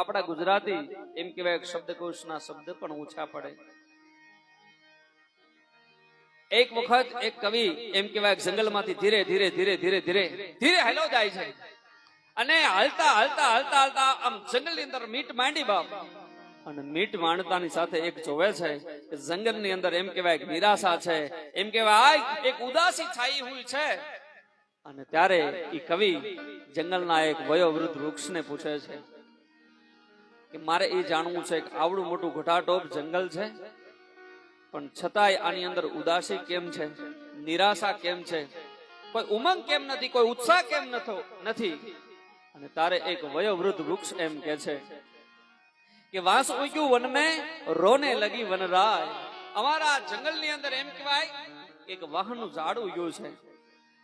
આપણા ગુજરાતી એમ કહેવાય શબ્દકોશના શબ્દ પણ ઓછા પડે. એક વખત એક કવિ એમ કહેવાય જંગલમાંથી ધીરે ધીરે ધીરે ધીરે ધીરે ધીરે હેલો જાય છે. અને હાલતા હાલતા હાલતા હાલતા આમ જંગલની અંદર મીટ માંડી બાપ. અને મીટ માંડતાની સાથે એક જોવે છે કે જંગલની અંદર એમ કહેવાય નિરાશા છે. એમ કહેવાય એક ઉદાસી છાઈ હોય છે. અને ત્યારે એ કવિ જંગલના એક વયોવૃદ્ધ વૃક્ષને પૂછે છે કે મારે એ જાણવું છે કે આવડું મોટું ઘટાટોપ જંગલ છે. પણ છતાંય આની અંદર ઉદાસી કેમ છે? નિરાશા કેમ છે? કોઈ ઉમંગ કેમ નથી? કોઈ ઉત્સાહ કેમ નથો? અને તારે એક વયોવૃદ્ધ વૃક્ષ એમ કે છે કે વાંસ ઉગ્યું વન મેં રોને લગી વનરાય. અમારા જંગલની અંદર એમ કહેવાય એક વાહનનું ઝાડ ઉગ્યું છે.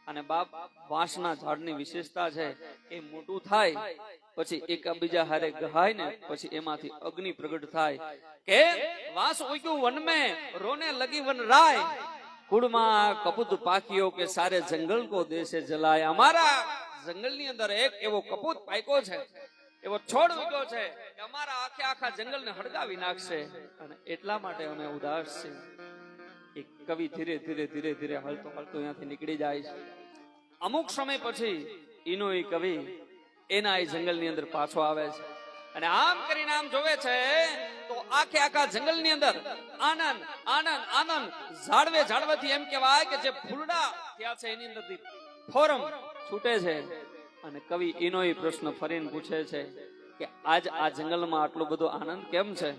અને બાપ વાંસના ઝાડની વિશેષતા છે, એ મોટું થાય, પછી એકબીજા હારે ગહાય ને પછી એમાંથી અગ્નિ પ્રગટ થાય. કે વાંસ ઉગ્યું વન મેં રોને લગી વન રાય. કુળમાં કપૂત પાકીઓ કે સારે જંગલ કો દેશે જલાય. અમારા જંગલની અંદર એક એવો કપૂત પાક્યો છે, એવો છોડ ઉગ્યો છે અમારા આખે આખા જંગલને હળગાવી નાખશે અને એટલા માટે અમે ઉદાસ છે એક કવિ ધીરે ધીરે ધીરે ધીરે હળતો હળતો ત્યાંથી નીકળી જાય છે. અમુક સમય પછી એનો એ કવિ એના એ જંગલની અંદર પાછો આવે છે. અને આમ કરીને આમ જોવે છે તો આખે આખા જંગલની અંદર આનંદ આનંદ આનંદ ઝાડવે ઝાડવાથી એમ કહેવાય કે જે ફૂલડા ત્યાં છે એની અંદરથી ફોરમ છૂટે છે. અને કવિ એનો એ પ્રશ્ન ફરીને પૂછે છે કે આજ આ જંગલમાં આટલો બધો આનંદ કેમ છે?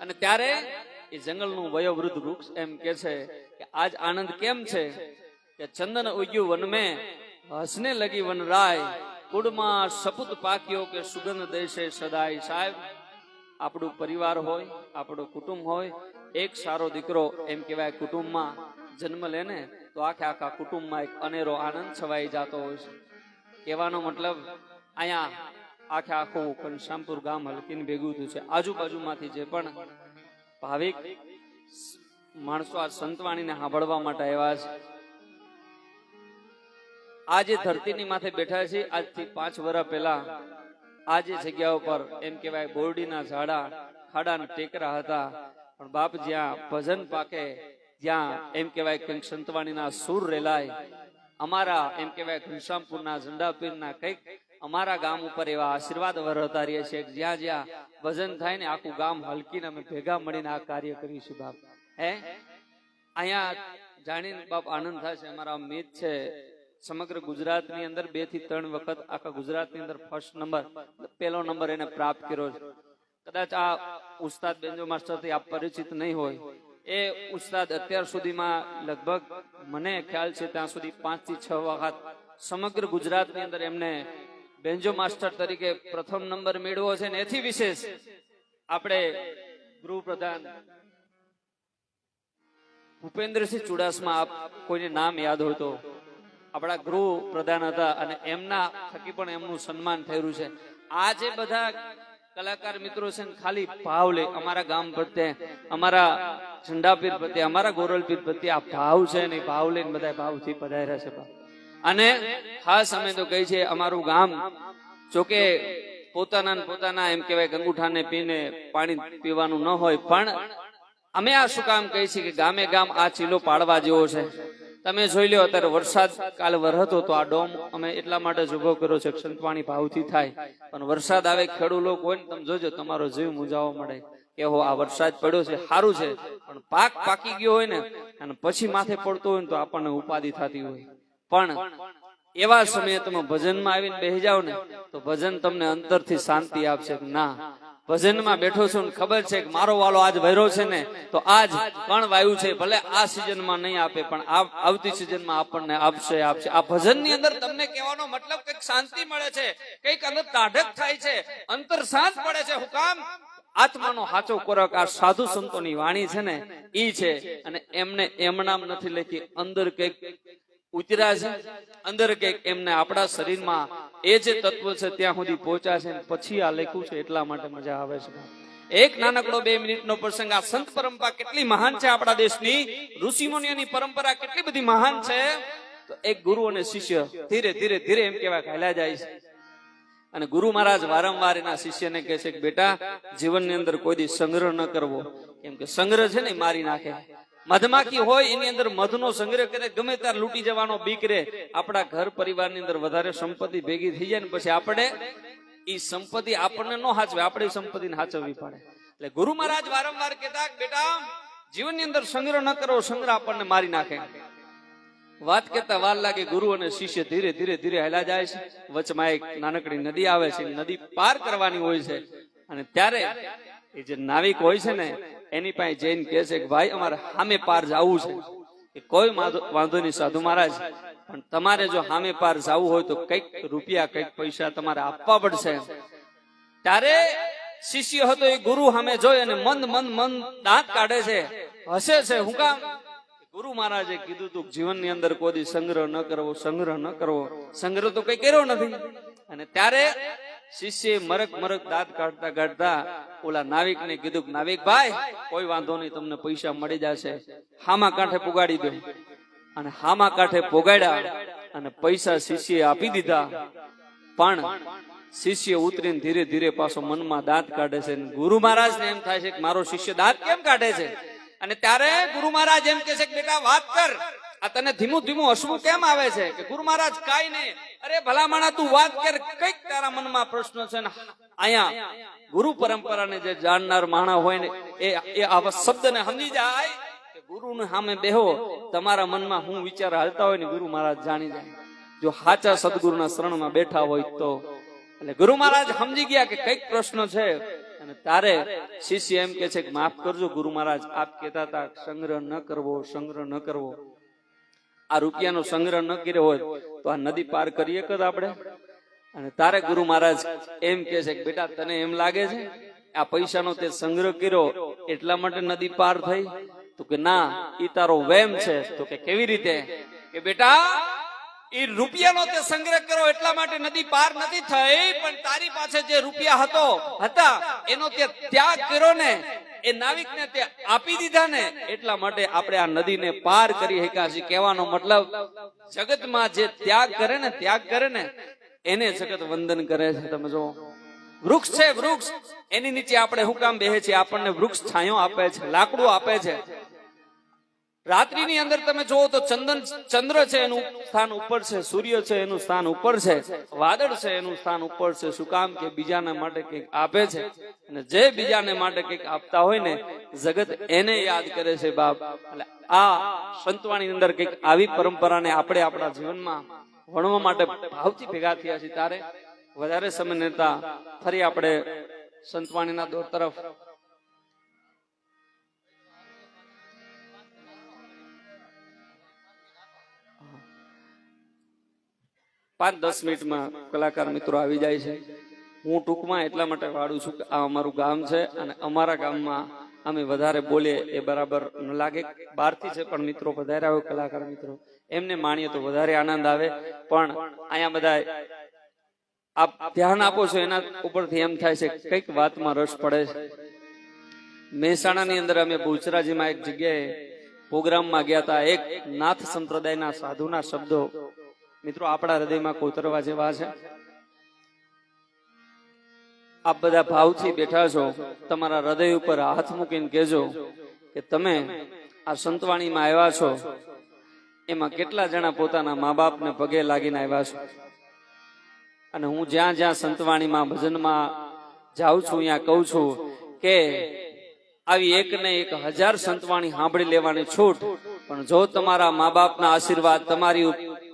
અને ત્યારે એ જંગલનું વયોવૃદ્ધ વૃક્ષ એમ કે છે કે આજ આનંદ કેમ છે કે ચંદન ઉગ્યું વન મેં હસને લગી વનરાય કુડમાં સપૂત પાક્યો કે સુગંધ દેશે સદાય. સાહેબ, આપણું પરિવાર હોય, આપણું કુટુંબ હોય, એક સારો દીકરો એમ કહેવાય કુટુંબમાં જન્મ લે ને, તો આખે આખા કુટુંબમાં એક અનેરો આનંદ છવાઈ જતો હોય છે. કહેવાનો મતલબ, અહીંયા આખે આખું ઘનશ્યામપુર ગામ હલકીને ભેગું થયું છે. આજુબાજુમાંથી જે પણ ભાવિક માણસો આ સંતવાણીને સાંભળવા માટે આવ્યા છે. આ જે ધરતીની માથે બેઠા છે, આજથી પાંચ વર્ષ પહેલા આ જે જગ્યા ઉપર એમ કહેવાય બોરડીના ઝાડા, ખાડાના ટેકરા હતા, પણ બાપ જ્યાં ભજન પાકે, જ્યાં એમ કહેવાય કંઈક સંતવાણીના સુર રેલાય, અમારા એમ કહેવાય ઘનશ્યામપુરના ઝંડાપીરના કંઈક અમારા ગામ ઉપર એવા આશીર્વાદ વરસતા રહીએ છીએ જ્યાં જ્યાં ભજન થાય ને આખું ગામ હલકીને અમે ભેગા મળીને આ કાર્ય કરીશું બાપ. હે? અહીંયા જાણીને બાપ આનંદ થશે અમારા મિત છે. સમગ્ર ગુજરાતની અંદર બેથી ત્રણ વખત આખા ગુજરાતની અંદર ફર્સ્ટ નંબર પહેલો નંબર એને પ્રાપ્ત કર્યો છે. કદાચ આ ઉસ્તાદ બેન્જો માસ્ટરથી આપ પરિચિત નહીં હોય. એ ઉસ્તાદ અત્યાર સુધીમાં લગભગ મને ખ્યાલ છે ત્યાં સુધી પાંચથી છ વખત સમગ્ર ગુજરાતની અંદર એમને બેન્જો માસ્ટર તરીકે પ્રથમ નંબર મેળવો છે ને એથી વિશેષ આપણે ગૃહપ્રધાન ભૂપેન્દ્રસિંહ ચુડાસમા, આપ કોઈને નામ યાદ હોય તો આપણા ગૃહ પ્રધાન હતા અને એમના થકી પણ એમનું સન્માન થયેલું છે આ જે બધા કલાકાર મિત્રો છે ખાલી ભાવ લે અમારા ગામ પ્રત્યે, અમારા ઝંડાપીર પ્રત્યે, અમારા ગોરલપીર પ્રત્યે આ ભાવ છે ને ભાવ લઈને બધા ભાવથી પધાર્યા છે. અને ખાસ અમે તો કહી છે અમારું ગામ, જોકે પોતાના પોતાના એમ કહેવાય ગંગુઠાને પીને પાણી પીવાનું ન હોય, પણ અમે આ શું કામ કહી છીએ કે ગામે ગામ આ ચીલો પાડવા જેવો છે. તમે જોઈ લો અત્યારે વરસાદ કાલ વરહતો તો આ ડોમ અમે એટલા માટે જ ઊભો કર્યો છે સંતવાણી ભાવથી થાય. પણ વરસાદ આવે ખેડૂત લોકો હોય ને તમે જોજો, તમારો જીવ મુજાવા મળે. કે હો, આ વરસાદ પડ્યો છે, સારું છે, પણ પાક પાકી ગયો હોય ને, અને પછી માથે પડતો હોય ને તો આપણને ઉપાધિ થતી હોય. પણ એવા સમયે તમે ભજનમાં આવીને બેસી જાઓ ને, તો ભજન તમને અંતરથી શાંતિ આપશે ના. ભજનમાં બેઠો છું ને ખબર છે કે મારો વાલો આજ વૈરો છે ને, તો આજ કણ વાયુ છે, ભલે આ સિઝનમાં નહીં આપે, પણ આવતી સિઝનમાં આપણને આપશે આપશે. આ ભજનની અંદર તમને કહેવાનો મતલબ કંઈક શાંતિ મળે છે, કંઈક અંદર તાઢક થાય છે, અંતર શાંત પડે છે હું કામ આત્માનો સાચો ખોરાક, આ સાધુ સંતોની વાણી છે ને, ઈ છે. અને એમને એમનામ નથી લખી અંદર કંઈક ઉતર્યા છે અંદર કે એમને આપણા શરીરમાં એ જે તત્વ છે ત્યાં સુધી પહોંચ્યા છે પછી આ લખ્યું છે એટલા માટે મજા આવે છે. એક નાનકડો બે મિનિટનો પ્રસંગ. આ સંત પરંપરા કેટલી મહાન છે આપણા દેશની? ઋષિમુનિઓની પરંપરા કેટલી બધી મહાન છે? તો એક ગુરુ અને શિષ્ય ધીરે ધીરે ધીરે એમ કેવા હાલ્યા જાય છે. અને ગુરુ મહારાજ વારંવાર એના શિષ્યને કહે છે કે બેટા, જીવનની અંદર કોઈ દી સંગ્રહ ન કરવો. કેમ કે સંગ્રહ છે ને મારી નાખે. મધમાખી હોય, એની અંદર મધનો સંગ્રહ કરે, ગમે ત્યારે લૂંટી જવાનો બીક રે આપણા ઘર પરિવારની અંદર વધારે સંપત્તિ ભેગી થઈ જાય ને પછી આપણે એ સંપત્તિ આપણને ન હાચવે, આપણે સંપત્તિને હાચવવી પડે. એટલે ગુરુ મહારાજ વારંવાર કહેતા, બેટા, જીવનની અંદર સંગ્રહ ન કરો, સંગ્રહ આપણને મારી નાખે. વાત કરતા વાર લાગે ગુરુ અને શિષ્ય ધીરે ધીરે ધીરે હેલા જાય છે. વચમાં એક નાનકડી નદી આવે છે, નદી પાર કરવાની હોય છે. અને ત્યારે એ જે નાવિક હોય છે ને એની પાસે જઈને કહે છે કે, ભાઈ, અમારે સામે પાર જવું છે. કે કોઈ વાંધો નહીં સાધુ મહારાજ, પણ તમારે જો સામે પાર જવું હોય તો કંઈક રૂપિયા, કંઈક પૈસા તમારે આપવા પડશે ત્યારે શિષ્ય હતો એ ગુરુ સામે જોઈ અને મન મન મન દાંત કાઢે છે, હસે છે. હું કામ? ગુરુ મહારાજે કીધું તું જીવન જીવનની અંદર કોઈ સંગ્રહ ન કરવો, સંગ્રહ ન કરવો. સંગ્રહ તો કઈ કર્યો નથી. અને ત્યારે શિષ્યએ મરક મરક દાંત કાઢતા કાઢતા ઓલા નાવિક ને કીધું નાવિક ભાઈ, કોઈ વાંધો નહીં, તમને પૈસા મળી જશે. હામા કાંઠે પુગાડી દો. અને હામા કાંઠે પોગાડ્યા અને પૈસા શિષ્ય આપી દીધા. પણ શિષ્ય ઉતરીને ધીરે ધીરે પાછો મનમાં દાંત કાઢે છે ગુરુ મહારાજ ને એમ થાય છે કે, મારો શિષ્ય દાંત કેમ કાઢે છે? અને ત્યારે ગુરુ મહારાજ એમ કે છે કે, બેટા, વાત કર. આ તને ધીમું ધીમું હસવું કેમ આવે છે? કે ગુરુ મહારાજ કાઈ નહીં. અરે ભલામણા, તું વાત કર, કંઈક તારા મનમાં પ્રશ્ન છે ને, અહીંયા ગુરુ પરંપરાને જે જાણનાર માણા હોય ને, એ એ આવા શબ્દને સમજી જાય ગુરુને સામે બેહો, તમારા મનમાં હું વિચાર હાલતા હોય ને, ગુરુ મહારાજ જાણી જાય. જો સાચા સદગુરુના શરણમાં બેઠા હોય તો, એટલે ગુરુ મહારાજ સમજી ગયા કે કંઈક પ્રશ્ન છે, અને તારે શિષ્ય એમ કે છે કે માફ કરજો, ગુરુ મહારાજ, આપ કહેતા હતા સંગ્રહ ન કરવો, સંગ્રહ ન કરવો. આ રૂપિયાનો સંગ્રહ ન કર્યો હોય તો આ નદી પાર કરીએ કદ આપણે. અને તારે ગુરુ મહારાજ એમ કે છે કે બેટા, તને એમ લાગે છે આ પૈસાનો તે સંગ્રહ કર્યો, એટલા માટે નદી પાર થઈ? તો કે ના એ તારો વેમ છે. તો કે કેવી રીતે? કે બેટા એ રૂપિયાનો તે સંગ્રહ કર્યો, એટલા માટે નદી પાર નથી થઈ, પણ તારી પાસે જે રૂપિયા હતો, હતા, એનો તે ત્યાગ કર્યો ને એ નાવિકને તે આપી દીધા ને એટલા માટે આપણે આ નદીને પાર કરી શક્યા છીએ. કહેવાનો મતલબ, જગતમાં જે ત્યાગ કરે ને, ત્યાગ કરે ને, એને જગત વંદન કરે છે. તમે જો વૃક્ષ છે, વૃક્ષ. એની નીચે આપણે હું કામ બેહે છે આપણને વૃક્ષ છાંયો આપે છે, લાકડું આપે છે. રાત્રિની અંદર તમે જુઓ તો ચંદન, ચંદ્ર છે એનું સ્થાન ઉપર છે, સૂર્ય છે એનું સ્થાન ઉપર છે, વાદળ છે એનું સ્થાન ઉપર છે, શું કામ કે બીજાના માટે કંઈક આપે છે? અને જે બીજાને માટે કંઈક આપતા હોય ને, જગત એને યાદ કરે છે બાપ. એટલે આ સંતવાણી અંદર કંઈક આવી પરંપરાને આપણે આપણા જીવનમાં વણવા માટે ભાવથી ભેગા થયા છીએ. તારે વધારે સમય નેતા ફરી આપણે સંતવાણીના દોર તરફ પાંચ, દસ મિનિટમાં કલાકાર મિત્રો આવી જાય છે. હું ટૂંકમાં એટલા માટે વાળું છું કે આ અમારું ગામ છે અને અમારા ગામમાં અમે વધારે બોલીએ એ બરાબર ન લાગે. બહારથી છે પણ મિત્રો વધારે આવે કલાકાર મિત્રો. એમને માણીએ તો વધારે આનંદ આવે. પણ અહીંયા બધા આપ ધ્યાન આપો છો એના ઉપરથી એમ થાય છે કંઈક વાતમાં રસ પડે છે. મહેસાણાની અંદર અમે બહુચરાજીમાં એક જગ્યાએ પ્રોગ્રામમાં ગયા હતા. એક નાથ સંપ્રદાયના સાધુના શબ્દો મિત્રો, આપણા હૃદયમાં કોતરવા જેવા છે. આપ બધા ભાવથી બેઠા છો. તમારા હૃદય ઉપર હાથ મૂકીને કહેજો કે તમે આ સંતવાણીમાં આવ્યા છો. એમાં કેટલા જણા પોતાના મા બાપને પગે લાગીને આવ્યા છો? અને હું જ્યાં જ્યાં સંતવાણીમાં, ભજનમાં જાઉં છું ત્યાં કહું છું કે આવી એક ને એક હજાર સંતવાણી સાંભળી લેવાની છૂટ. પણ જો તમારા મા બાપના આશીર્વાદ તમારી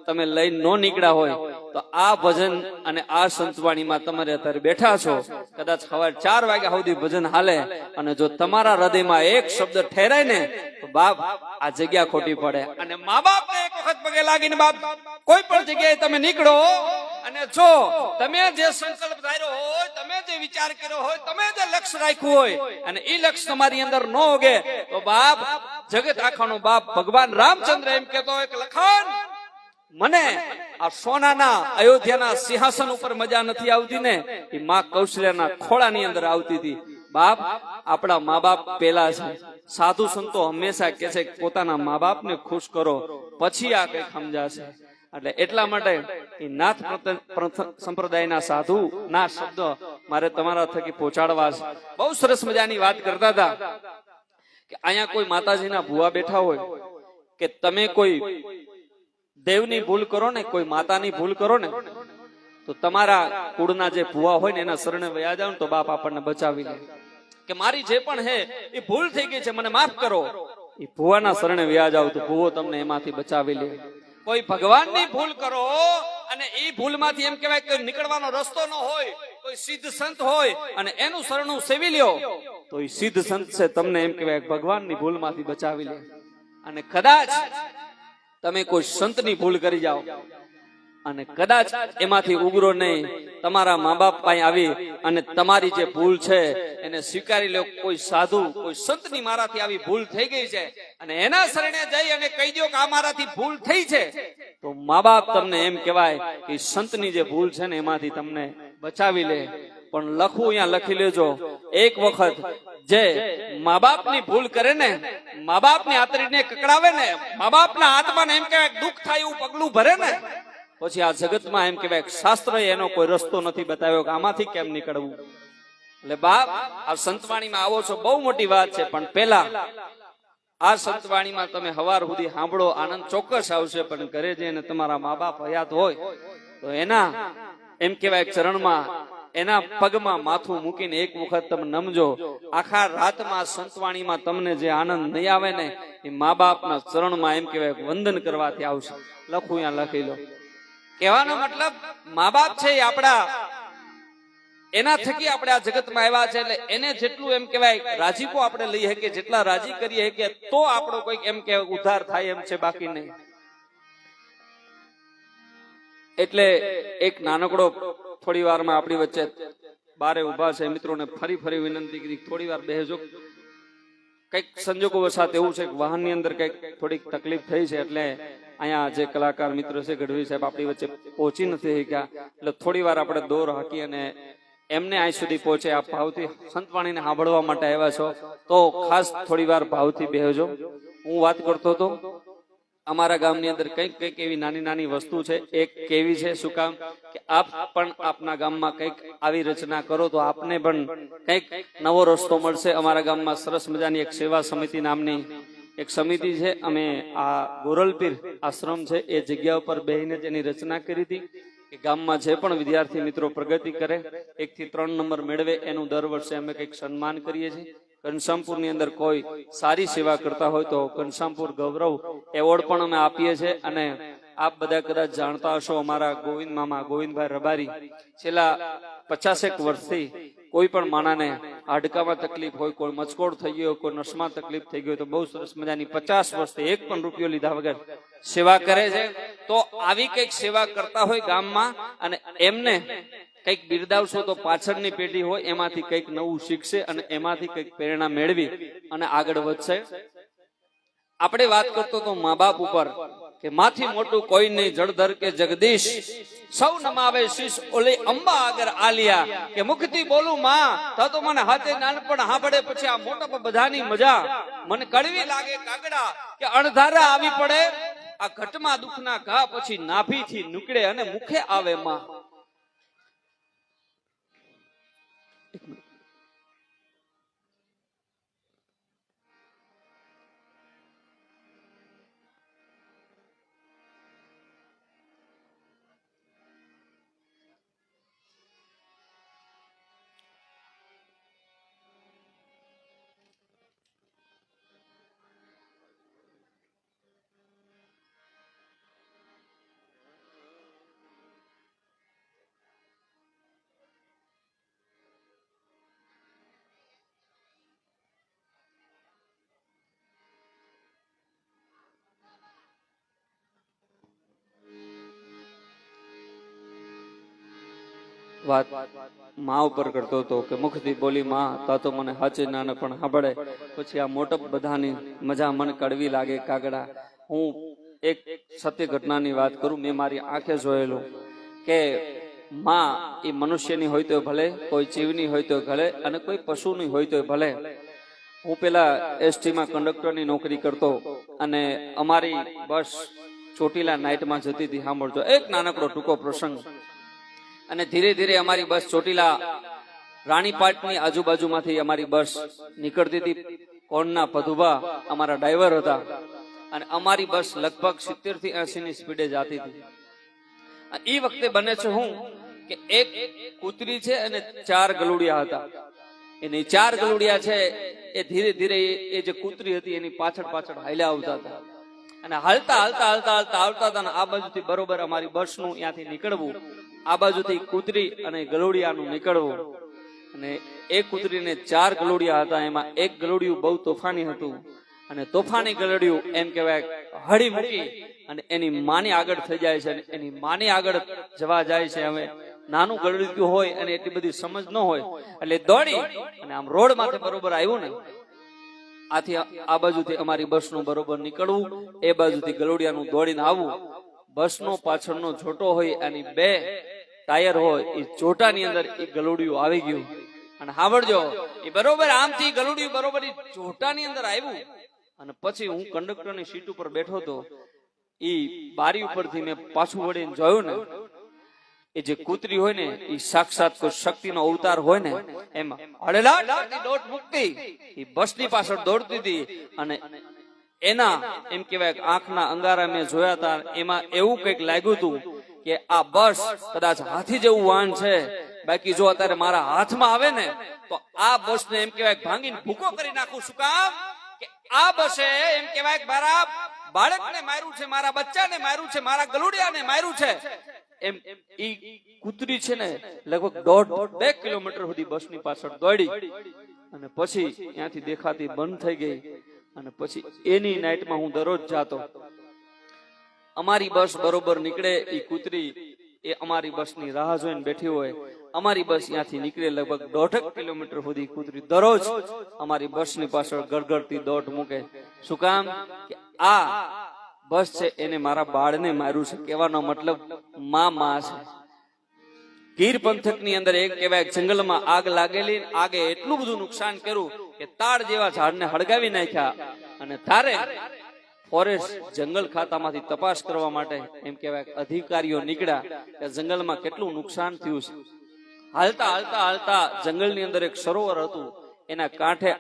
તમે લઈને ન નીકળ્યા હોય, તો આ ભજન અને આ સંતવાણીમાં તમારે અત્યારે બેઠા છો. કદાચ સવાર ચાર વાગ્યા સુધી ભજન હાલે અને જો તમારા હૃદયમાં એક શબ્દ ઠેરાય ને, તો બાપ આ જગ્યા ખોટી પડે. અને મા બાપને એક વખત પગે લાગીને બાપ, કોઈ પણ જગ્યાએ તમે નીકળો અને જો તમે જે સંકલ્પ ધાર્યો હોય, તમે જે વિચાર કર્યો હોય, તમે જે લક્ષ્ય રાખ્યું હોય અને એ લક્ષ્ય તમારી અંદર ન હોગે તો બાપ જગત આખાનો બાપ ભગવાન રામચંદ્ર એમ કેતો હોય કે મને આ સોનાના અયોધ્યાના સિંહાસન ઉપર મજા નથી આવતી ને, એ માં કૌશલ્યના ખોળાની અંદર આવતી હતી. બાપ, આપણા મા બાપ પેલા છે. સાધુ સંતો હંમેશા કે છે પોતાના મા બાપને ખુશ કરો, પછી આ કઈ સમજાશે. એટલે એટલા માટે એ નાથ સંપ્રદાયના સાધુ, ના શબ્દ મારે તમારા થકી પહોંચાડવા છે. બહુ સરસ મજાની વાત કરતા હતા કે અહીંયા કોઈ માતાજીના ભુવા બેઠા હોય, કે તમે કોઈ દેવની ભૂલ કરો ને, કોઈ માતાની ભૂલ કરો ને, તો તમારા કુળના જે ભુવા હોય ને, એના શરણે વયા જાવ તો બાપ આપણને બચાવી લે. કે મારી જે પણ હે, એ ભૂલ થઈ ગઈ છે, મને માફ કરો. એ ભુવાના શરણે વ્યા જાવ તો તમને એમાંથી બચાવી લે. કોઈ ભગવાનની ભૂલ કરો અને એ ભૂલમાંથી એમ કહેવાય કે નીકળવાનો રસ્તો ન હોય, કોઈ સિદ્ધ સંત હોય, અને એનું શરણું સેવી લ્યો, તો એ સિદ્ધ સંત છે, તમને એમ કહેવાય ભગવાનની ભૂલમાંથી બચાવી લે. અને કદાચ તમે કોઈ સંતની ભૂલ કરી જાઓ. અને કદાચ એમાંથી ઉગરો નહીં, તમારા મા બાપ પાસે આવી અને તમારી જે ભૂલ છે, એને સ્વીકારી લો. કોઈ સાધુ, કોઈ સંતની મારાથી આવી ભૂલ થઈ ગઈ છે અને એના શરણે જઈ અને કહી દો કે આ મારાથી ભૂલ થઈ છે. તો મા બાપ તમને એમ કહેવાય કે સંતની જે ભૂલ છે ને એમાંથી તમને બચાવી લે. પણ લખવું અહીંયા લખી લેજો. એક વખત જે મા બાપની ભૂલ કરે ને મા બાપની આતરીને કકડાવે ને મા બાપના હાથમાં એમ કહેવાય દુઃખ થાય એવું પગલું ભરે ને, પછી આ જગતમાં એમ કહેવાય શાસ્ત્ર એનો કોઈ રસ્તો નથી બતાવ્યો કે આમાંથી કેમ નીકળવું. એટલે બાપ, આ સંતવાણીમાં આવો છો, બહુ મોટી વાત છે, પણ પેલા આ સંતવાણીમાં તમે હવાર સુધી સાંભળો, આનંદ ચોક્કસ આવશે, પણ ઘરે જઈને તમારા મા બાપ હયાત હોય, તો એના એમ કહેવાય ચરણમાં એના પગમાં માથું મૂકીને એક વખત તમે નમજો. આખા રાતમાં સંતવાણીમાં તમને જે આનંદ નહીં આવે ને, એ મા બાપના ચરણમાં એમ કહેવાય વંદન કરવાથી આવશે. લખું અહીંયા, લખી લો. કહેવાનો મતલબ મા બાપ છે એ આપણા, એના થકી આપણે આ જગતમાં આવ્યા છે એટલે એને જેટલું એમ કહેવાય, રાજીપો આપણે લઈ શકીએ, જેટલા રાજી કરીએ શકીએ, તો આપણો કોઈક એમ કે ઉદ્ધાર થાય એમ છે, બાકી નહીં. એટલે એક નાનકડો થોડી વારમાં આપણી વચ્ચે બારે ઊભા છે, મિત્રોને ફરી ફરી વિનંતી કરી થોડી વાર બેહજો. કંઈક સંજોગો વસાત એવું છે કે વાહનની અંદર કંઈક થોડીક તકલીફ થઈ છે એટલે અહીંયા જે કલાકાર મિત્ર છે, ગઢવી સાહેબ આપણી વચ્ચે પહોંચી નથી શક્યા. એટલે થોડી વાર આપણે દોર હાકી અને એમને અહીં સુધી પહોંચે. આ ભાવથી સંતવાણીને સાંભળવા માટે આવ્યા છો. તો ખાસ થોડી વાર ભાવથી બેહજો. હું વાત કરતો હતો અમારા ગામની અંદર કંઈક કંઈક એવી નાની નાની વસ્તુ છે. એક કેવી છે શું કામ? કે આપ પણ આપના ગામમાં કંઈક આવી રચના કરો તો આપને પણ કંઈક નવો રસ્તો મળશે. અમારા ગામમાં સરસ મજાની એક સેવા સમિતિ નામની એક સમિતિ છે. અમે આ ગોરલપીર આશ્રમ છે, એ જગ્યા ઉપર બેહીને તેની રચના કરી હતી. કે ગામમાં જે પણ વિદ્યાર્થી મિત્રો પ્રગતિ કરે, એકથી ત્રણ નંબર મેળવે, એનું દર વર્ષે અમે કંઈક સન્માન કરીએ છીએ. ઘનશ્યામપુરની અંદર કોઈ સારી સેવા કરતા હોય તો ઘનશ્યામપુર ગૌરવ એવોર્ડ પણ અમે આપીએ છીએ અને આપ બધા કદાચ જાણતા હશો અમારા ગોવિંદ મામા, ગોવિંદભાઈ રબારી, છેલ્લા પચાસેક વર્ષથી કોઈ પણ માણાને હાડકામાં તકલીફ હોય, કોઈ મચકોડ થઈ ગયો કોઈ નસમાં તકલીફ થઈ ગયો તો બહુ સરસ મજાની પચાસ વર્ષથી એક પણ રૂપિયો લીધા વગર સેવા કરે છે. તો આવી કંઈક સેવા કરતા હોય ગામમાં અને એમને કંઈક બિરદાવશો તો પાછળની પેઢી હોય, એમાંથી કંઈક નવું શીખશે અને એમાંથી કંઈક પ્રેરણા મેળવી અને આગળ વધશે. આપણે વાત કરતો તો મા બાપ ઉપર કે માથી મોટું કોઈ નહીં, જળધર કે જગદીશ. સૌ નમાવે શીશ, ઓલી અંબા આગળ આલિયા કે મુખથી બોલું, માં, તો મને હાથે નાનપણ હાંભળે, પછી આ મોટપ બધાની મજા. મને કડવી લાગે કાગડા કે અણધારા આવી પડે. આ ઘટમાં દુખના ઘા પછી નાભીથી નીકળે અને મુખે આવે, માં વાત મા ઉપર કરતો હતો કે મુખથી બોલી, માં તા તો મને હાચે નાને પણ સાંભળે. પછી આ મોટપ બધાની મજા મન કડવી લાગે, કાગડા, હું એક સત્ય ઘટનાની વાત કરું, મેં મારી આંખે જોયેલું કે માં એ મનુષ્યની હોય તો ભલે, કોઈ જીવની હોય તો ભલે અને કોઈ પશુની હોય તો ભલે. હું પેલા એસટીમાં કંડક્ટરની નોકરી કરતો અને અમારી બસ ચોટીલા નાઇટમાં જતી હતી સાંભળજો એક નાનકડો ટૂંકો પ્રસંગ અને ધીરે ધીરે અમારી બસ ચોટીલા રાણીપાટની આજુબાજુમાંથી અમારી બસ નીકળતી હતી. કોણના પધુભા અમારા ડ્રાઈવર હતા અને અમારી બસ લગભગ સિત્તેરથી એસી ની સ્પીડે જતી હતી. એ વખતે બને છે હું કે એક કૂતરી છે અને ચાર ગલુડિયા હતા. એની ચાર ગલુડિયા છે એ ધીરે ધીરે એ- જે કૂતરી હતી એની પાછળ પાછળ હાલ્યા આવતા હતા. અને હાલતા હાલતા હાલતા હાલતા આવતા હતા આ બાજુથી બરોબર અમારી બસનું ત્યાંથી નીકળવું આ બાજુથી કૂતરી અને ગલોડિયાનું નીકળવું. અને એ કૂતરીને ચાર ગલોડિયા હતા, એમાં એક ગલોડિયું બહુ તોફાની હતું. અને તોફાની ગલુડિયું એમ કહેવાય, હળી મૂકી અને એની માની આગળ થઈ જાય છે અને એની માની આગળ જવા જાય છે. હવે નાનું ગળડ્યું હોય અને એટલી બધી સમજ ન હોય, એટલે દોડી અને આમ રોડ માથે બરોબર આવ્યું ને, આથી આ બાજુથી અમારી બસનું બરોબર નીકળવું, એ બાજુથી ગલોડિયાનું દોડીને આવવું. બસનો પાછળનો છોટો હોય એની બે ટાયર હોય, એ જોટાની અંદર એ ગલુડિયું આવી ગયું. અને સાંભળજો, એ બરોબર આમથી ગલુડિયું બરોબર એ જોટાની અંદર આવ્યું. અને પછી હું કંડક્ટરની સીટ ઉપર બેઠો હતો, એ બારી ઉપરથી મેં પાછું વળીને જોયું ને, એ જે કૂતરી હોય ને, એ સાક્ષાત કોઈ શક્તિનો અવતાર હોય ને, એમાં હળેલાટ દોટ મુક્તિ. એ બસની પાછળ દોડતી હતી અને એના, એમ કહેવાય આંખના અંગારા મેં જોયા હતા, એમાં એવું કંઈક લાગ્યું હતું કે આ બસ કદાચ હાથી જેવું વાહન છે. બાકી જો અત્યારે મારા હાથમાં આવે ને, તો આ બસને એમ કેવાય ભાંગીને ભૂકો કરી નાખું શું કામ. કે આ બસે એમ કેવાય મારા બાળકને માર્યું છે, મારા બચ્ચાને માર્યું છે, મારા ગલુડિયાને માર્યું છે. એમ ઈ કૂતરી છે ને, લગભગ દોઢ બે કિલોમીટર સુધી બસની પાછળ દોડી. અને પછી ત્યાંથી દેખાતી બંધ થઈ ગઈ. અને પછી એની નાઇટમાં હું દરરોજ જાતો. અમારી બસ બરોબર નીકળે એ કૂતરી, એ અમારી બસની રાહ જોઈને બેઠી હોય. અમારી બસ ત્યાંથી નીકળે લગભગ દોઢક કિલોમીટર સુધી કૂતરી દરરોજ અમારી બસની પાછળ ગરગરતી દોઢ મૂકે. શું કામ? કે આ બસ છે, એને મારા બાળને માર્યું છે. કહેવાનો મતલબ મા મા છે. ગીર પંથકની અંદર એક કહેવાય જંગલમાં આગ લાગેલી, આગે એટલું બધું નુકસાન કર્યું કે તાડ જેવા ઝાડને હળગાવી નાખ્યા. અને તારે ફોરેસ્ટ જંગલ ખાતામાંથી તપાસ કરવા માટે એમ કહેવાય અધિકારીઓ નીકળ્યા કે જંગલમાં કેટલું નુકસાન થયું છે. હાલતા હાલતા હાલતા જંગલની અંદર એક સરોવર હતું. એના કાંઠે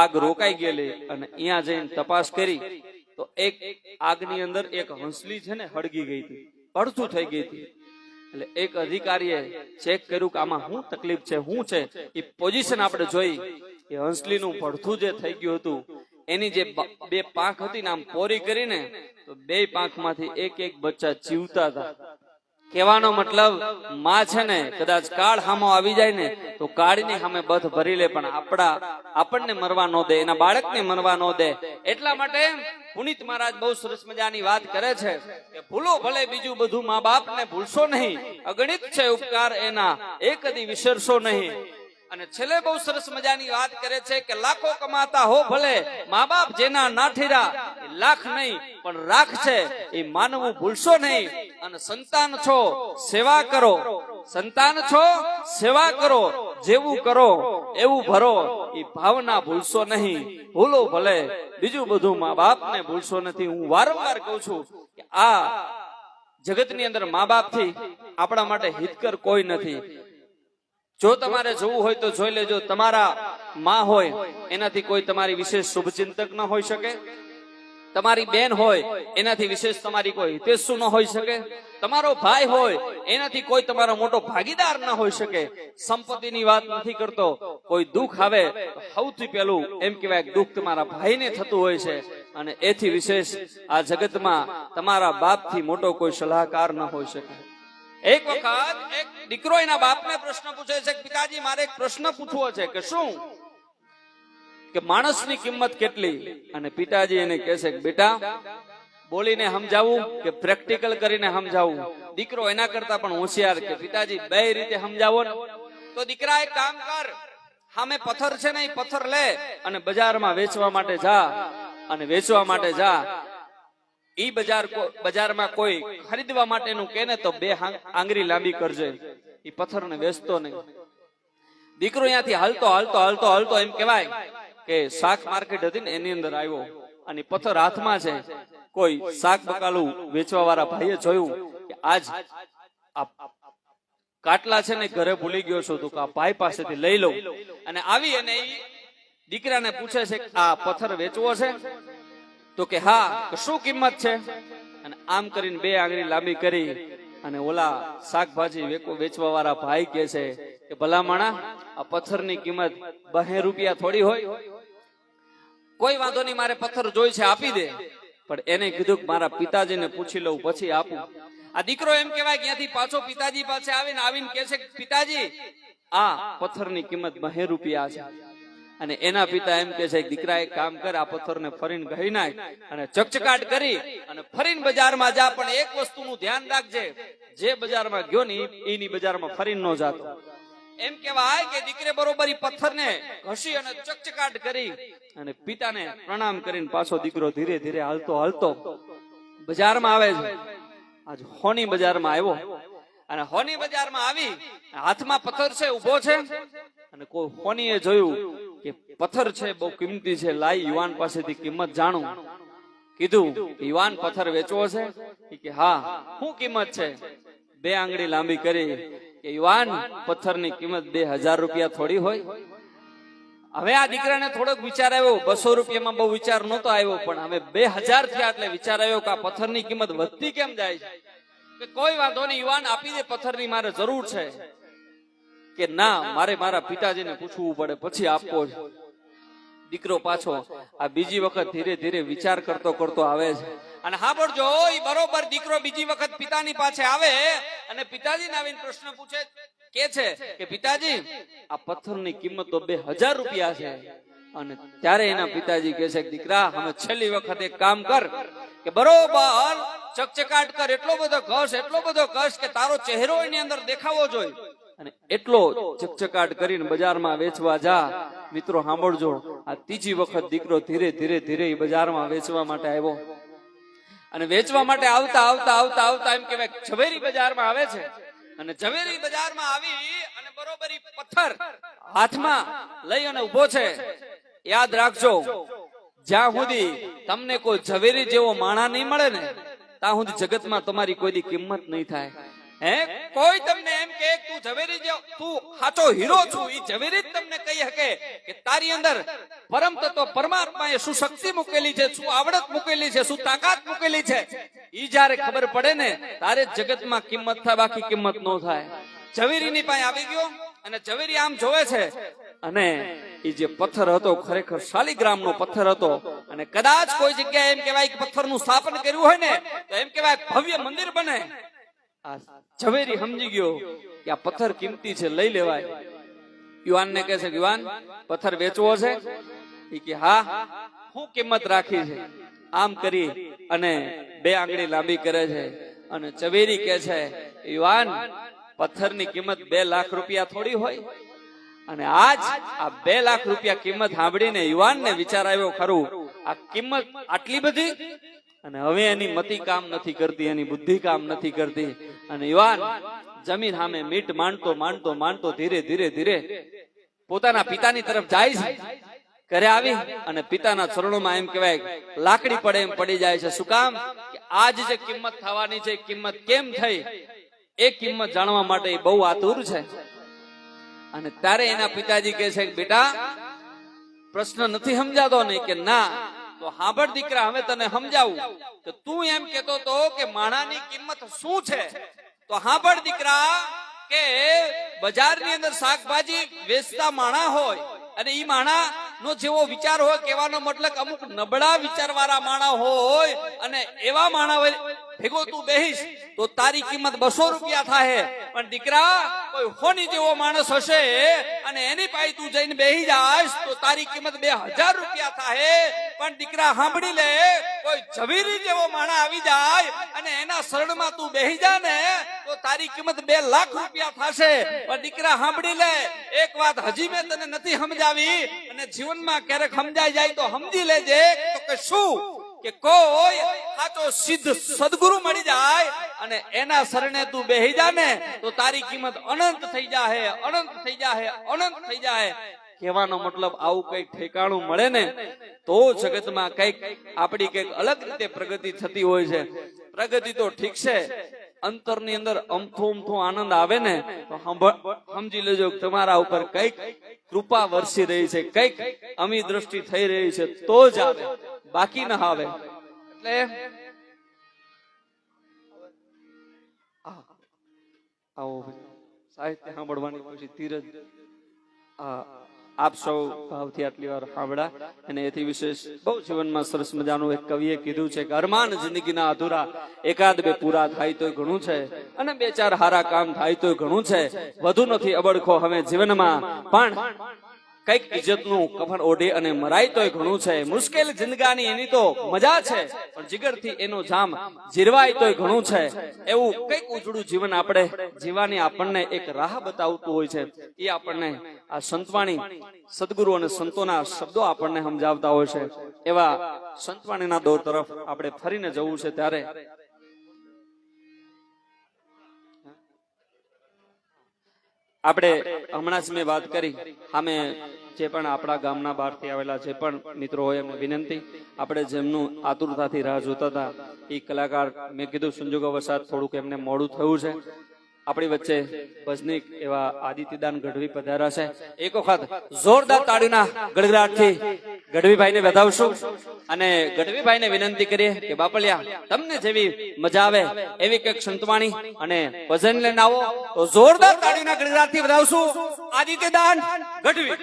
આગ રોકાઈ ગયેલી અને અહીંયા જઈને તપાસ કરી તો એક આગની અંદર એક હંસલી છે ને હળગી ગઈ હતી. પડતું થઈ ગઈ હતી. એટલે એક અધિકારીએ ચેક કર્યું કે આમાં શું તકલીફ છે, શું છે? એ પોઝિશન આપણે જોઈ. કે હંસલીનું પડથું જે થઈ ગયું હતું એની જે બે પાંખ હતી ને આમ પોરી કરીને, તો બે પાંખમાંથી એક એક બચ્ચા જીવતા હતા. કહેવાનો મતલબ, માં છે ને, કદાચ કાળ હામો આવી જાય ને, તો કાળની સામે બધ ભરી લે, પણ આપણા, આપણને મરવા ન દે, એના બાળકને મરવા ન દે. એટલા માટે પુનિત મહારાજ બહુ સરસ મજાની વાત કરે છે કે ભૂલો ભલે બીજું બધું મા બાપ ને ભૂલશો નહીં, અગણિત છે ઉપકાર એના, એક કદી વિસરશો નહીં. અને છેલ્લે બહુ સરસ મજાની વાત કરે છે કે લાખો કમાતા હો ભલે મા બાપ જેના નાઠીરા લાખ નહીં, પણ રાખ છે, એ માનવું ભૂલશો નહીં. અને સંતાન છો, સેવા કરો. સંતાન છો, સેવા કરો, જેવું કરો, એવું ભરો, એ ભાવના ભૂલશો નહીં. ભૂલો ભલે. બીજું બધું મા બાપને ભૂલશો નથી. હું વારંવાર કહું છું કે આ જગતની અંદર મા બાપથી આપણા માટે હિતકર કોઈ નથી. જો તમારે જોવું હોય તો જોઈ લેજો, તમારા માં હોય, એનાથી કોઈ તમારી વિશેષ શુભચિંતક ન હોઈ શકે. તમારી બેન હોય, એનાથી વિશેષ તમારી કોઈ હિતેશુ ન હોઈ શકે. તમારો ભાઈ હોય, એનાથી કોઈ તમારો મોટો ભાગીદાર ન હોઈ શકે. સંપત્તિની વાત નથી કરતો, કોઈ દુઃખ આવે સૌથી પહેલું એમ કહેવાય દુઃખ તમારા ભાઈને થતું હોય છે અને એથી વિશેષ આ જગતમાં તમારા બાપથી મોટો કોઈ સલાહકાર ન હોઈ શકે. એક વખત એક દીકરો એના બાપને પ્રશ્ન પૂછે છે, પિતાજી, મારે એક પ્રશ્ન પૂછવો છે કે શું? કે માણસની કિંમત કેટલી? અને પિતાજી એને કહે છે, બેટા, બોલીને સમજાવું કે પ્રેક્ટિકલ કરીને સમજાવું? દીકરો એના કરતા પણ હોશિયાર કે પિતાજી, બે રીતે સમજાવો તો દીકરા એક કામ કર સામે પથ્થર છે ને એ પથ્થર લે અને બજારમાં વેચવા માટે જા, અને વેચવા માટે જા ઈ બજાર બજારમાં કોઈ ખરીદવા માટેનું કે ને તો બે આંગળી લાંબી કરજે. ઈ પથ્થરને વેચતો નહીં. દીકરો અહીંયાથી હાલતો હાલતો હાલતો હાલતો એમ કહેવાય કે શાક માર્કેટ હતી ને એની અંદર આવ્યો અને પથ્થર હાથમાં છે. કોઈ શાક બકાલું વેચવા વાળા ભાઈએ જોયું કે આજ કાટલા છે ને ઘરે ભૂલી ગયો છું, તો આ ભાઈ પાસેથી લઈ લઉં. અને આવી અને દીકરાને પૂછે છે આ પથ્થર વેચવો છે? તો કે હા શું કિંમત છે? અને આમ કરીને બે આંગળી લાંબી કરી અને ઓલા શાકભાજી વેચવા વાળા ભાઈ કે છે કે, ભલામણા, આ પથ્થરની કિંમત બહે રૂપિયા થોડી હોય. કોઈ વાંધો નહીં, મારે પથ્થર જોઈ છે, આપી દે. પણ એને કીધું કે, મારા પિતાજીને પૂછી લઉં, પછી આપું. આ દીકરો એમ કહેવાય કે પાછો પિતાજી પાસે આવીને આવીને કે છે પિતાજી, આ પથ્થરની કિંમત બહે રૂપિયા છે. અને એના પિતા એમ કે છે દીકરા એક કામ કર, આ પથ્થરને ફરીને ગઈ નાખ અને ચકચકાટ કરી અને ફરીને બજારમાં જા, પણ એક વસ્તુનું ધ્યાન રાખજે. જે બજારમાં ગયો ને, એની બજારમાં ફરીને ન જાતો. એમ કેવાય કે દીકરે બરોબર પથ્થરને ઘસી અને ચકચકાટ કરી અને પિતાને પ્રણામ કરીને પાછો દીકરો ધીરે ધીરે હાલતો હાલતો બજારમાં આવે છે. આજ હોની બજારમાં આવ્યો. અને હોની બજારમાં આવી, હાથમાં પથ્થર છે ઊભો છે. અને કોઈ હોનીએ જોયું કે પથ્થર છે, બહુ કિંમતી છે, લાઈ યુવાન પાસેથી કિંમત જાણું. કીધું, યુવાન પથ્થર વેચવો છે? કે, હા. શું કિંમત છે? બે આંગળી લાંબી કરી કે, યુવાન પથ્થરની કિંમત બે હજાર રૂપિયા થોડી હોય. હવે આ દીકરાને થોડોક વિચાર આવ્યો. બસો રૂપિયામાં બહુ વિચાર નહોતો આવ્યો, પણ હવે બે હજાર થયા એટલે વિચાર આવ્યો કે આ પથ્થરની કિંમત વધતી કેમ જાય છે? કોઈ વાંધો નહીં, યુવાન આપી દે, પથ્થરની મારે જરૂર છે. કે ના, મારે મારા પિતાજીને પૂછવું પડે, પછી આપવો દીકરો પાછો આ બીજી વખત ધીરે ધીરે વિચાર કરતો કરતો આવે છે. અને પડજો ઈ બરોબર દીકરો બીજી વખત પિતાની પાસે આવે અને પિતાજીને આવીને પ્રશ્ન પૂછે, કે છે કે પિતાજી, આ પથ્થરની કિંમત તો બે હજાર રૂપિયા છે. અને ત્યારે એના પિતાજી કહે છે કે દીકરા અમે છેલ્લી વખત એક કામ કર, કે બરોબર ચકચકાટ કર, એટલો બધો ઘસ, એટલો બધો ઘસ કે તારો ચહેરો એની અંદર દેખાવો જોઈએ અને એટલો ચકચકાટ કરીને બજારમાં વેચવા જા. મિત્રો, સાંભળજો. આ ત્રીજી વખત દીકરો ધીરે ધીરે ધીરે બજારમાં વેચવા માટે આવ્યો. અને વેચવા માટે આવતા આવતા આવતા આવતા એમ કહેવાય ઝવેરી બજારમાં આવે છે. અને ઝવેરી બજારમાં આવી અને બરોબર પથ્થર હાથમાં લઈ અને ઊભો છે. યાદ રાખજો, જ્યાં સુધી તમને કોઈ ઝવેરી જેવો માણા નહીં મળે ને, ત્યાં સુધી જગતમાં તમારી કોઈ કિંમત નહીં થાય. હે? કોઈ તમને એમ કે તું ઝવેરી જો, તું સાચો હીરો છું. એ ઝવેરી જ તમને કહી શકે કે તારી અંદર પરમ તત્વ પરમાત્માએ શું શક્તિ મૂકેલી છે, શું આવડત મૂકેલી છે, શું તાકાત મૂકેલી છે? ઈ જ્યારે ખબર પડે ને તારે જગતમાં કિંમત થાય, બાકી કિંમત ન થાય. ઝવેરીની પાસે આવી ગયો અને ઝવેરી આમ જોવે છે. અને એ જે પથ્થર હતો ખરેખર શાલિગ્રામનો પથ્થર હતો. અને કદાચ કોઈ જગ્યાએ એમ કહેવાય કે પથ્થરનું સ્થાપન કર્યું હોય ને, તો એમ કહેવાય ભવ્ય મંદિર બને. આ ઝવેરી સમજી ગયો કે આ પથ્થર કિંમતી છે લઈ લેવાય. યુવાનને કહે છે કે યુવાન પથ્થર વેચવો છે? એ કે હા હું કિંમત રાખી છે. આમ કરી અને બે આંગળી લાંબી કરે છે. અને ચવેરી કહે છે યુવાન પથ્થરની કિંમત બે લાખ રૂપિયા થોડી હોય. અને આજ આ બે લાખ રૂપિયા કિંમત સાંભળીને યુવાનને વિચાર આવ્યો ખરું આ કિંમત આટલી બધી? અને હવે એની મતિ કામ નથી કરતી એની બુદ્ધિ કામ નથી કરતી. અને યુવાન જમીન સામે મીટ માંડતો માંડતો માંડતો ધીરે ધીરે ધીરે પોતાના પિતાની તરફ જાય છે ઘરે આવી અને પિતાના ચરણોમાં એમ કહેવાય લાકડી પડે એમ પડી જાય છે. શું કામ? કે આજ જે કિંમત થવાની છે કિંમત કેમ થઈ? એ કિંમત જાણવા માટે એ બહુ આતુર છે. અને ત્યારે એના પિતાજી કહે છે કે બેટા પ્રશ્ન નથી સમજાતો ને કે ના તો હાંભળ દીકરા, હવે તને સમજાવું કે તું એમ કેતો તો કે માણાની કિંમત શું છે? તો હાંભળ દીકરા કે બજારની અંદર શાકભાજી વેચતા માણા હોય અને ઈ માણા નો જેવો વિચાર હોય કહેવાનો મતલબ અમુક નબળા વિચારવાળા માણા હોય અને એવા માણા હોય, ભેગો તું બેહીશ તો તારી કિંમત બસો રૂપિયા થાય પણ દીકરા, કોઈ હોની જેવો માણસ હશે અને એની પાસે તું જઈને બેહી જાશ તો તારી કિંમત બે હજાર રૂપિયા થાય પણ દીકરા, સાંભળી લે, કોઈ ઝવેરી જેવો માણા આવી જાય અને એના શરણમાં તું બેહી જા ને તો તારી કિંમત બે લાખ રૂપિયા થશે. પણ દીકરા, સાંભળી લે, એક વાત હજી મેં તને નથી સમજાવી અને જીવનમાં ક્યારેક સમજાઈ જાય તો સમજી લેજે. તો કે શું? કે કોઈ સાચો સિદ્ધ સદગુરુ મળી જાય અને એના શરણે તું બેહી જા ને તો તારી કિંમત અનંત થઈ જાહે અનંત થઈ જાહે અનંત થઈ જાહે. કહેવાનો મતલબ આવું કઈ ઠેકાણું મળે ને તો જગતમાં કંઈક આપણી કંઈક અલગ રીતે પ્રગતિ થતી હોય છે. પ્રગતિ તો ઠીક છે અંતરની અંદર અમથો અમથો આનંદ આવે ને, તો સમજી લેજો તમારા ઉપર કંઈક કૃપા વરસી રહી છે, કંઈક અમી દ્રષ્ટિ થઈ રહી છે, તો જ આવે, બાકી ના આવે. એટલે આવો સાહિત્ય સાંભળવાની પછી ધીરજ આ આપ સૌ ભાવથી આટલી વાર સાંભળા અને એથી વિશેષ બહુ જીવનમાં સરસ મજાનું એક કવિએ કીધું છે કે અરમાન જિંદગીના અધૂરા એકાદ બે પૂરા થાય તોય ઘણું છે અને બે ચાર હારા કામ થાય તોય ઘણું છે. વધુ નથી અબડખો હવે જીવનમાં. પણ કંઈક ઇજ્જતનું કફન ઓઢે અને મરાય તોય ઘણું છે. મુશ્કેલ જિંદગાની એની તો મજા છે, પણ જીગરથી એનો જામ જીરવાય તોય ઘણું છે. એવું કંઈક ઉજળું જીવન આપણે જીવાની આપણને એક રાહ બતાવતું હોય છે. એ આપણને આ સંતવાણી સદગુરુ અને સંતોના શબ્દો આપણને સમજાવતા હોય છે. એવા સંતવાણીના દોર તરફ આપણે ફરીને જવું છે ત્યારે આપણે હમણાં જ મેં વાત કરી. અમે જે પણ આપણા ગામના બહારથી આવેલા જે પણ મિત્રો હોય, એમને વિનંતી. આપણે જેમનું આતુરતાથી રાહ જોતા હતા, એ કલાકાર મેં કીધું, સંજોગો વસાત થોડુંક એમને મોડું થયું છે. આપણી વચ્ચે ભજનીક એવા આદિત્યદાન ગઢવી પધાર્યા છે. એક વખત જોરદાર તાળીના ગડગડાટથી ગઢવીભાઈને વધાવશું અને ગઢવીભાઈને વિનંતી કરીએ કે બાપલિયા, તમને જેવી મજા આવે એવી કંઈક સંતવાણી અને ભજન લઈને આવો, તો જોરદાર તાળીના થી વધાવશું. આદિત્યદાન ગઢવી.